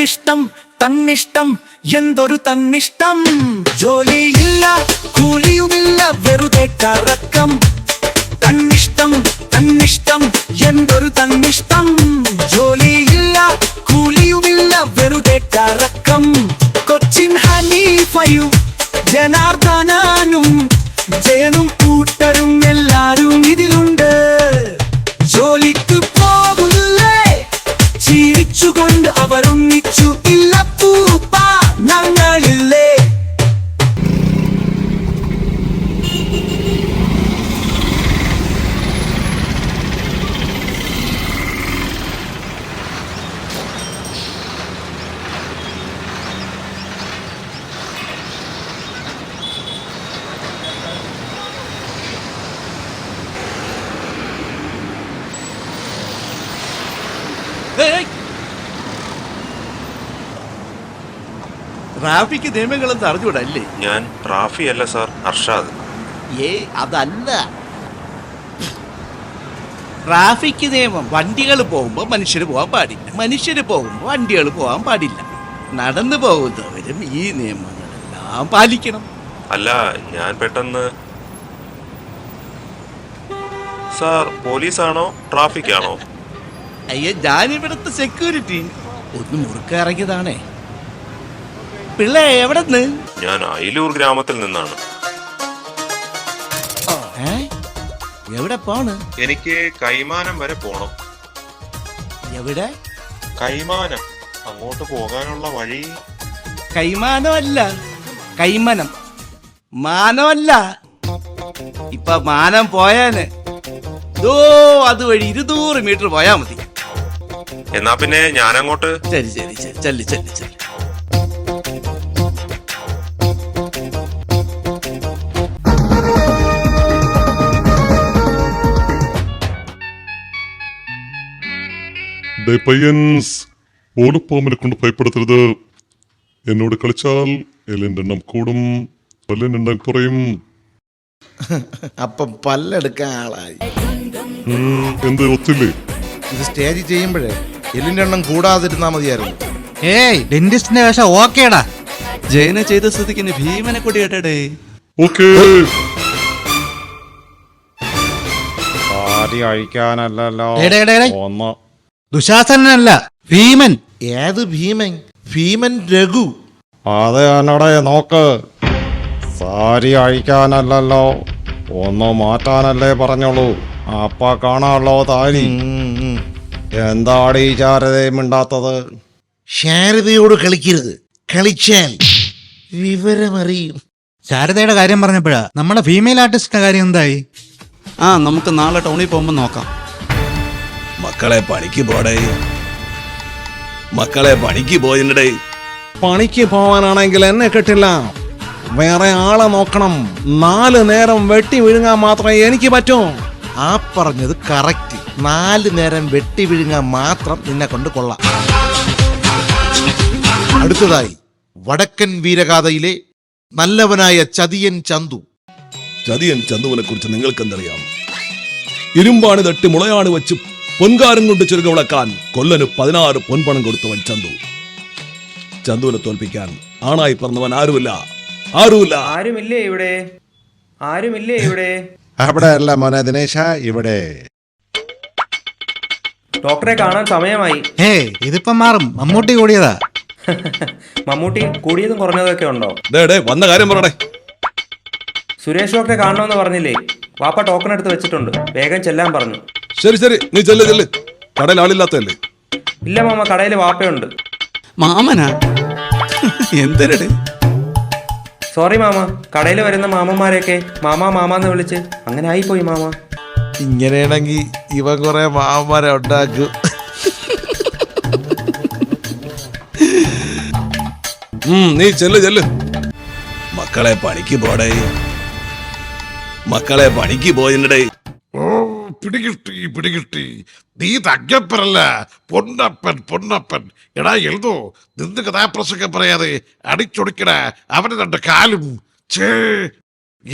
തന്നിഷ്ടം തന്നിഷ്ടം എന്തൊരു തന്നിഷ്ടം? ജോലിയില്ല കൂലിയുമില്ല വെറുതെ കറക്കം. തന്നിഷ്ടം തന്നിഷ്ടം എന്തൊരു തന്നിഷ്ടം? ജോലിയില്ല കൂലിയുമില്ല വെറുതെ കറക്കം. കൊച്ചിൻ ഹനീഫയും ജനാർദ്ദനാനും ജയനും കൂട്ടരും എല്ലാരും ഇതിലുണ്ട് ട്രാഫിക് നിയമങ്ങളെന്ന് അറിഞ്ഞൂടല്ലേ ഞാൻ റാഫി അല്ല സാർ അർഷാദ്. ഏ അതല്ല. ട്രാഫിക് നിയമം വണ്ടികൾ പോകുമ്പോൾ മനുഷ്യർ പോകാൻ പാടില്ല. മനുഷ്യർ പോകുമ്പോൾ വണ്ടികൾ പോകാൻ പാടില്ല. നടന്നു പോകുന്നവരും ഈ നിയമങ്ങളെല്ലാം പാലിക്കണം. അല്ല ഞാൻ പെട്ടെന്ന് സാർ പോലീസാണോ ട്രാഫിക് ആണോ അയ്യ ഞാനിവിടുത്തെ സെക്യൂരിറ്റി ഒന്ന് മുറുക്ക ഇറങ്ങിയതാണേ. പിള്ളേ എവിടെ നിന്ന് ഞാൻ അയിലൂർ ഗ്രാമത്തിൽ നിന്നാണ്. എവിടെ പോണ്? എനിക്ക് കൈമാനം വരെ പോണം. എവിടെ? കൈമാനം. അങ്ങോട്ട് പോകാനുള്ള വഴി? കൈമാനമല്ല. കൈമനം. മാനമല്ല. ഇപ്പൊ മാനം പോയാന്. ദോ അതുവഴി ഇരുന്നൂറ് മീറ്റർ പോയാ മതി. എന്നാ പിന്നെ ഞാനങ്ങോട്ട്? ശരി ശരി ശരി. ചെല്ലി ചെല്ലി ചെല്ലി. ഡേ പയ്യൻസ് ഓടപ്പാമ്പിനെ കൊണ്ട് ഭയപ്പെടുത്തരുത്. എന്നോട് കളിച്ചാൽ എല്ലിന്റെ എണ്ണം കൂടും പല്ലിന്റെ എണ്ണം കുറയും. അപ്പം പല്ലെടുക്കാൻ ആളായി. ഉം, എന്ത് ഒത്തില്ലേ? ഇത് സ്റ്റേജ് ചെയ്യുമ്പോഴേ എല്ലിന്റെ എണ്ണം കൂടാതിരുന്നാ മതിയായിരുന്നു. ഏയ് ഡെന്റിസ്റ്റിന്റെ വേഷം ഓക്കേടാ. ജയന ചെയ്ത സ്ഥിതിക്ക് ഭീമനെ കൂടി കേട്ടടേ. ഓക്കേ. ആദ്യം അഴിക്കാനല്ലല്ലോ. ഒന്ന്. ദുശാസനല്ല ഭീമൻ. ഏത് ഭീമൻ? ഭീമൻ രഘു. അതെ എന്നോടെ നോക്ക്. സാരി അഴിക്കാനല്ലല്ലോ. ഒന്ന് മാറ്റാനല്ലേ പറഞ്ഞോളൂ. അപ്പ കാണാമല്ലോ താനി. എന്താടി ഈ ചാരതയും മിണ്ടാത്തത്? ശാരദയോട് കളിക്കരുത്. കളിച്ചാൽ വിവരമറിയും. ശാരദയുടെ കാര്യം പറഞ്ഞപ്പോഴാ നമ്മുടെ ഫീമെയിൽ ആർട്ടിസ്റ്റിന്റെ കാര്യം എന്തായി? ആ നമുക്ക് നാളെ ടൗണിൽ പോകുമ്പോൾ നോക്കാം. മക്കളെ പണിക്ക് പോടേ. മക്കളെ പണിക്ക് പോയിണ്ടേ പണിക്ക് പോവാനാണെങ്കിൽ എന്നെ കിട്ടില്ല. വേറെ ആളെ നോക്കണം. നാല് നേരം വെട്ടി വിഴുങ്ങാൻ മാത്രമേ എനിക്ക് പറ്റൂ. ആ പറഞ്ഞത് കറക്റ്റ് നാല് നേരം വെട്ടി വിഴുങ്ങാൻ മാത്രം നിന്നെ കൊണ്ട് കൊള്ളാം. അടുത്തതായി വടക്കൻ വീരഗാഥയിലെ നല്ലവനായ ചതിയൻ ചന്തു. ചതിയൻ ചന്തുവിനെ കുറിച്ച് നിങ്ങൾക്ക് എന്തറിയാം ഇരുമ്പാണ് തട്ടി മുളയാണ് വെച്ച് പൊൻകാരം കൊണ്ട് ചെറുക വിളക്കാൻ കൊല്ലന് പതിനാറ് പൊൻപണം കൊടുത്തവൻ ചന്തു. ചന്തുവിനെ തോൽപ്പിക്കാൻ ആണായി പറഞ്ഞവൻ ആരുമില്ല. ആരുമില്ല. ആരുമില്ലേ ഇവിടെ? ആരുമില്ലേ ഇവിടെ? അവിടെ അല്ല മോനെ ദിനേശ ഇവിടെ. ഡോക്ടറെ കാണാൻ സമയമായി. ഏയ് ഇതിപ്പം മാറും. മമ്മൂട്ടി കൂടിയതാ. മമ്മൂട്ടി കൂടിയതും കുറഞ്ഞതൊക്കെ ഉണ്ടോ? ദേ, ദേ, വന്ന കാര്യം പറയടേ. സുരേഷ് ഡോക്ടറെ കാണണമെന്ന് പറഞ്ഞില്ലേ? വാപ്പ ടോക്കൺ എടുത്ത് വെച്ചിട്ടുണ്ട്. വേഗം ചെല്ലാൻ പറഞ്ഞു. ശരി ശരി. നീ ചെല്ല് ചെല്ല്. കടയിൽ ആളില്ലാത്തല്ലേ ഇല്ല മാമ കടയിൽ വാപ്പയുണ്ട്. മാമനാ? എന്തരട് സോറി മാമ കടയിൽ വരുന്ന മാമന്മാരെയൊക്കെ മാമാ മാമാന്ന് വിളിച്ച് അങ്ങനെ ആയിപ്പോയി മാമ. ഇങ്ങനെയാണെങ്കിൽ ഇവ കുറെ മാമന്മാരെ ഉണ്ടാക്കും. ഉം, നീ ചെല്ല് ചെല്ല്. മക്കളെ പണിക്ക് പോടേ. മക്കളെ പണിക്ക് പോയിണ്ടേ ഓ പിടികിട്ടി പിടികിട്ടി. നീ തങ്കപ്പനല്ല പൊന്നപ്പൻ പൊന്നപ്പൻ. എടാ എഴുതോ നിന്ന് കഥാപ്രസംഗം പറയാതെ അടിച്ചൊടിക്കട അവന് രണ്ട് കാലും. ചേ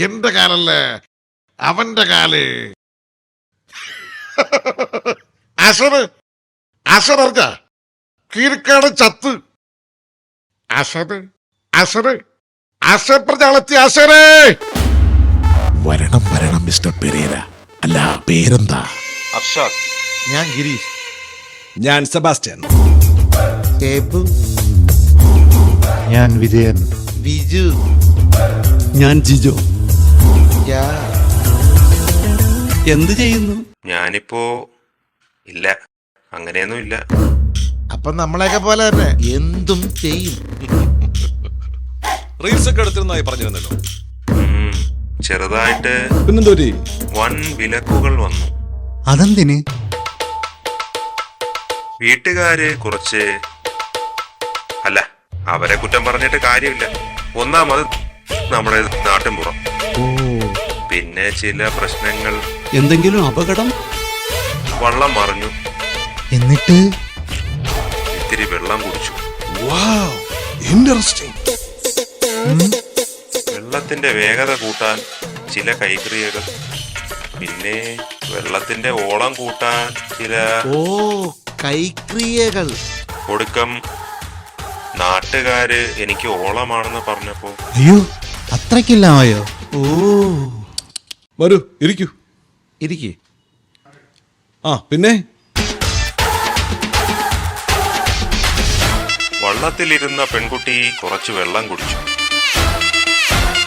എന്റെ കാലല്ലേ അവന്റെ കാൽ. അസറ് അറിഞ്ഞ? കീരിക്കാട് ചത്ത്. അസറ് അസറ് അസപ്രജാളത്തി അസറേ വരണം വരണം മിസ്റ്റർ പെരേര. അല്ല പേരെന്താ? അർഷാദ് ഞാൻ ഗിരീഷ്. ഞാൻ സെബാസ്റ്റ്യൻ. ടേബിൾ ഞാൻ വിജയൻ. ബിജു. ഞാൻ ജിജോ. എന്ത് ചെയ്യുന്നു? ഞാനിപ്പോ ഇല്ല. അങ്ങനെയൊന്നും ഇല്ല. അപ്പൊ നമ്മളെയൊക്കെ പോലെ തന്നെ എന്തും ചെയ്യും. റീൽസ് ഒക്കെ എടുത്തിരുന്നായി പറഞ്ഞിരുന്നല്ലോ വന്നല്ലോ. ചെറുതായിട്ട് പിന്നെന്തോരി? വൻ വിലക്കുകൾ വന്നു. അതെന്തിന്? വീട്ടുകാര് കുറച്ച് അല്ല അവരെ കുറ്റം പറഞ്ഞിട്ട് കാര്യമില്ല. ഒന്നാമത് നമ്മുടെ നാട്ടിൻപുറം പിന്നെ ചില പ്രശ്നങ്ങൾ. എന്തെങ്കിലും അപകടം? വള്ളം മറിഞ്ഞു. എന്നിട്ട്? ഇത്തിരി വെള്ളം കുടിച്ചു. ഇൻട്രസ്റ്റിംഗ് വെള്ളത്തിന്റെ വേഗത കൂട്ടാൻ ചില കൈക്രിയകൾ. പിന്നെ വെള്ളത്തിന്റെ ഓളം കൂട്ടാൻ ചില ഓ കൈക്രിയകൾ. ഒടുക്കം നാട്ടുകാര് എനിക്ക് ഓളമാണെന്ന് പറഞ്ഞപ്പോ അയ്യോ അത്രക്കില്ലായോ ഓ. വരൂ ഇരിക്കൂ. ഇരിക്കേ. ആ പിന്നെ? വള്ളത്തിലിരുന്ന പെൺകുട്ടി കുറച്ച് വെള്ളം കുടിച്ചു.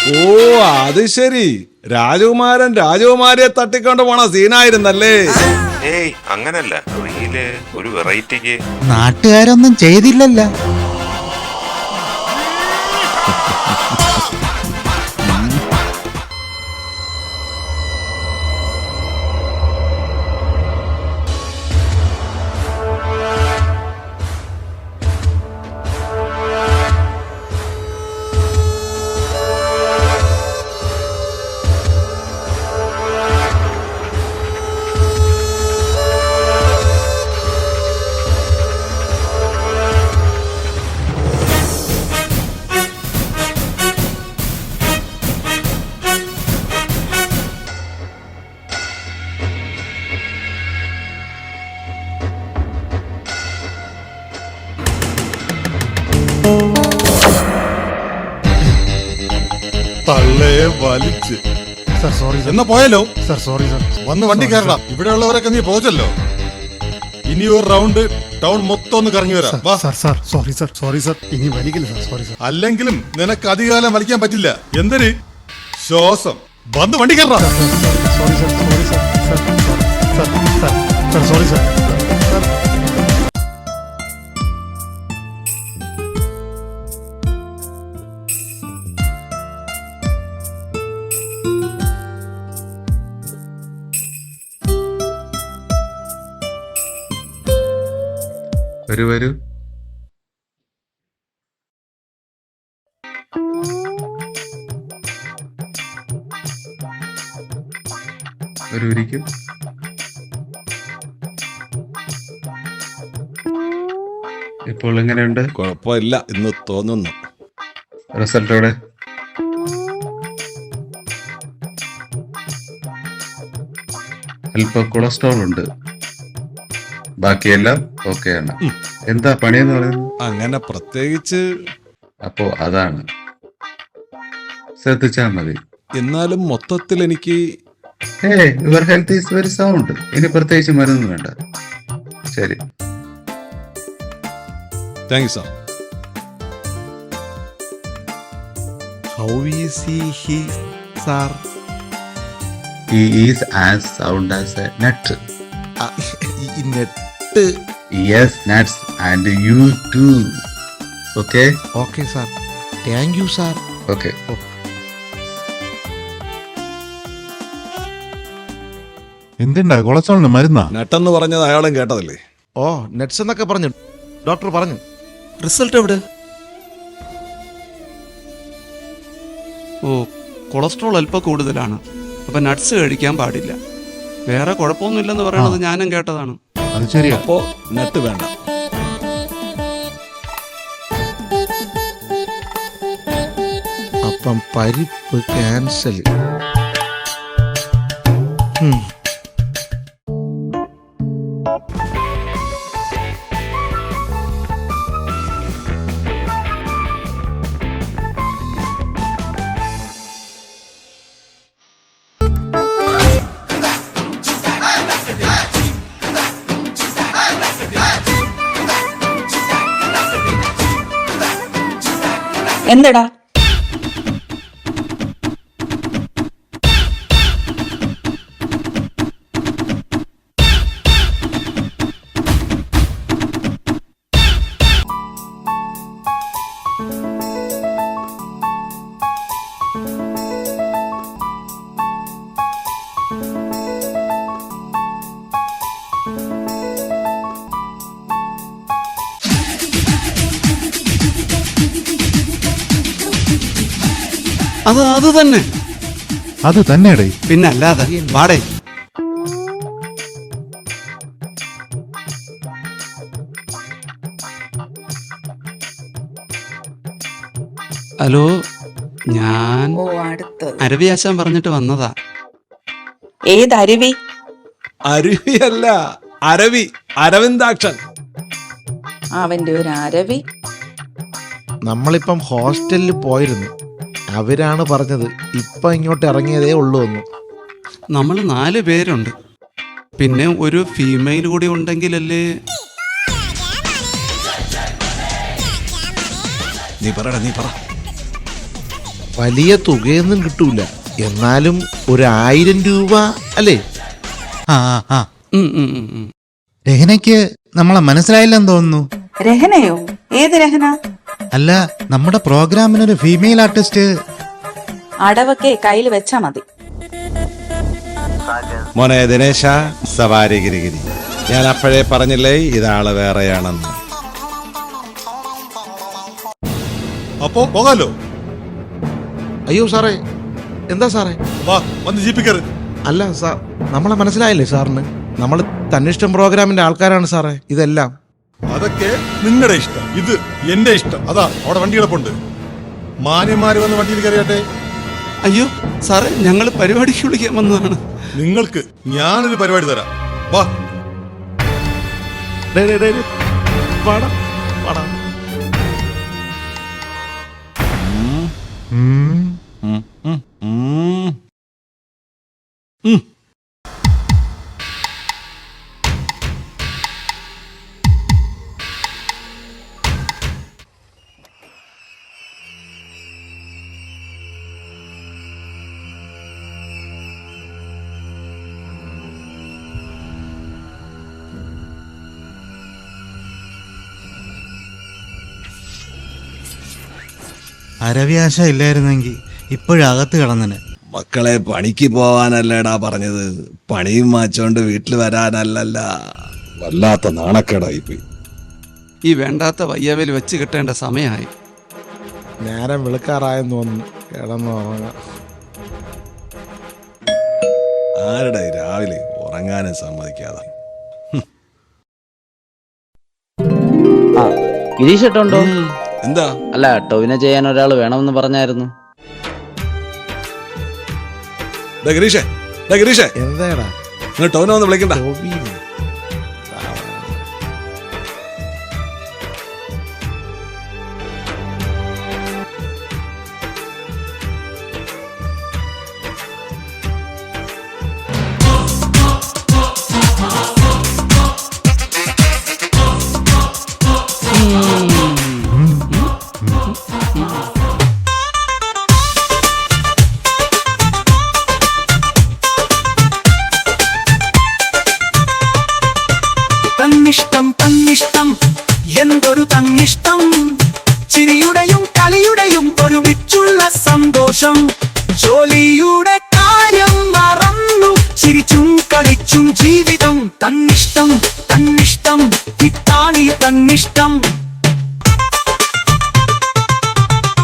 ഓ അത് ശരി. രാജകുമാരൻ രാജകുമാരിയെ തട്ടിക്കൊണ്ട് പോണ സീനായിരുന്നല്ലേ? ഏയ് അങ്ങനല്ല. റീൽ ഒരു വെറൈറ്റിക്ക്. നാട്ടുകാരൊന്നും ചെയ്തില്ലല്ല. വലിച്ച്. സർ സോറി എന്നാ പോയാലോ? സർ സോറി സർ വന്ന് വണ്ടി കയറണം. ഇവിടെ ഉള്ളവരൊക്കെ നീ പോച്ചല്ലോ ഇനി ഒരു റൗണ്ട് ടൗൺ മൊത്തം ഒന്ന് കറങ്ങി വരാം. വാ. Sir sir sorry sir sorry sir ഇനി വലിക്കില്ല സർ സോറി സർ അല്ലെങ്കിലും നിനക്ക് അധികാലം വലിക്കാൻ പറ്റില്ല. എന്തിന്? ശ്വാസം. വന്ന് വണ്ടി കയറാം sorry sir sorry sir sir sir sir sir sorry sir വരൂ. വരൂ ഒരു ഇരിക്കും ഇപ്പോൾ എങ്ങനെയുണ്ട്? കുഴപ്പമില്ല ഇന്ന് തോന്നുന്നു. റിസൾട്ടോടെ അല്പം കൊളസ്ട്രോൾ ഉണ്ട്. ബാക്കിയെല്ലാം ഓക്കെയാണ് എന്താ പണിയെന്ന് പറയുന്നത്? അങ്ങനെ പ്രത്യേകിച്ച് അപ്പോ അതാണ്. ശ്രദ്ധിച്ചാ മതി. എന്നാലും മൊത്തത്തിൽ എനിക്ക് ഏ your health is very sound ഇനി പ്രത്യേകിച്ച് മരുന്ന് വേണ്ട. ശരി. Thank you sir how is he he sir he is as sound as a nut ഈ nut yes nuts and you too okay okay sir thank you sir okay എന്തുണ്ടാ? കൊളസ്ട്രോളിന് മരുന്നാ? നട്ടെന്ന് പറഞ്ഞത് അയാളും കേട്ടതല്ലേ? ഓ നെറ്റ്സ് എന്നൊക്കെ പറഞ്ഞു. ഡോക്ടർ പറഞ്ഞു. റിസൾട്ട് എവിടെ? ഓ കൊളസ്ട്രോൾ അല്പം കൂടുതലാണ്. അപ്പൊ നട്ട്സ് കഴിക്കാൻ പാടില്ല. വേറെ കുഴപ്പമൊന്നുമില്ലെന്ന് പറയണത് ഞാനും കേട്ടതാണ്. അത് ശരിയാ. അപ്പോ നട്ട് വേണ്ട. അപ്പം പരിപ്പ് ക്യാൻസൽ. എന്തടാ? അത് അത് തന്നെ. അത് തന്നെയടേ പിന്നെ അല്ലാതെ വാടേ ഹലോ ഞാൻ ഓ ആശാൻ അരവിയാശാൻ പറഞ്ഞിട്ട് വന്നതാ. ഏത് അരുവി? അല്ല അരവി അരവിന്ദാക്ഷൻ. അവന്റെ ഒരു അരവി. നമ്മളിപ്പം ഹോസ്റ്റലിൽ പോയിരുന്നു. അവരാണ് പറഞ്ഞത്. ഇപ്പൊ ഇങ്ങോട്ട് ഇറങ്ങിയതേ ഉള്ളൂ എന്ന്. നമ്മൾ നാല് പേരുണ്ട്. പിന്നെ ഒരു ഫീമെയിൽ കൂടി ഉണ്ടെങ്കിലല്ലേ? നീ പറയടാ നീ പറ. വലിയ തുകയൊന്നും കിട്ടൂല. എന്നാലും ഒരു ആയിരം രൂപ അല്ലേ? ആ ആ, ആ. ഉം, ഉം, ഉം, ഉം. രഹനയ്ക്ക് നമ്മളെ മനസ്സിലായില്ലെന്ന് തോന്നുന്നു. രഹനയോ? ഏത് രഹന? അല്ല നമ്മുടെ പ്രോഗ്രാമിനൊരു ഫീമെയിൽ ആർട്ടിസ്റ്റ് അടവൊക്കെ കയ്യിൽ വെച്ചാ മതി. മോനെ ദിനേശ സവാരി ഗിരിഗിരി. ഞാൻ അപ്പോഴേ പറഞ്ഞില്ലേ ഇതാൾ വേറെയാണെന്ന്. അപ്പോ പോകാലോ? അയ്യോ സാറേ. എന്താ സാറേ? വാ വന്ന് ജീപ്പിക്കരുത് അല്ല സാർ നമ്മളെ മനസ്സിലായില്ലേ സാറിന്? നമ്മൾ തന്നിഷ്ടം പ്രോഗ്രാമിന്റെ ആൾക്കാരാണ് സാറേ ഇതെല്ലാം. അതൊക്കെ നിങ്ങളുടെ ഇഷ്ടം. ഇത് എന്റെ ഇഷ്ടം. അതാ അവിടെ വണ്ടി കിടപ്പുണ്ട് മാന്യന്മാര് വന്ന് വണ്ടിയിൽ കയറിയട്ടെ? അയ്യോ സാറേ ഞങ്ങൾ പരിപാടിക്ക് വിളിക്കാൻ വന്നതാണ്. നിങ്ങൾക്ക് ഞാനൊരു പരിപാടി തരാം. വാ. ഡേ, ഡേ, ഡേ. വാടാ, വാടാ. അരവ്യാശ ഇല്ലായിരുന്നെങ്കിൽ ഇപ്പോഴകത്ത് കിടന്നനെ. മക്കളെ പണിക്ക് പോവാനല്ലേടാ പറഞ്ഞത്. പണിയും മാച്ചോണ്ട് വീട്ടിൽ വരാനല്ലല്ല. വല്ലാത്ത നാണക്കേടായി പോയി ഈ വേണ്ടാത്ത വയ്യാവേൽ വെച്ച് കിട്ടേണ്ട സമയമായി നേരം വിളിക്കാറായെന്ന് തോന്നുന്നു. കിടന്നു ഉറങ്ങാം. ആരുടെ രാവിലെ ഉറങ്ങാനും സമ്മതിക്കാതെ? ഗിരീഷട്ടുണ്ടോ എന്താ? അല്ല ടോവിനെ ചെയ്യാൻ ഒരാൾ വേണമെന്ന് പറഞ്ഞായിരുന്നു. ഗിരീഷേ ഗിരീഷേ. എന്താടാ നിങ്ങൾ ടോനെ വന്ന് വിളിക്കണ്ട. ചിരിച്ചും കളിച്ചും ജീവിതം തന്നിഷ്ടം തന്നിഷ്ടം ഇത്താണി തന്നിഷ്ടം.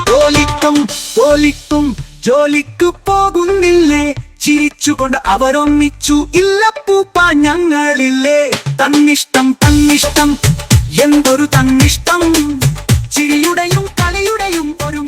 ജോലിക്കും ജോലിക്കും ജോലിക്ക് പോകുന്നില്ലേ? ചിരിച്ചുകൊണ്ട് അവരൊന്നിച്ചു ഇല്ല പൂപ്പ ഞങ്ങളില്ലേ? തന്നിഷ്ടം തന്നിഷ്ടം എന്തൊരു തന്നിഷ്ടം? ചിരിയുടെയും കലയുടെയും സന്തോഷം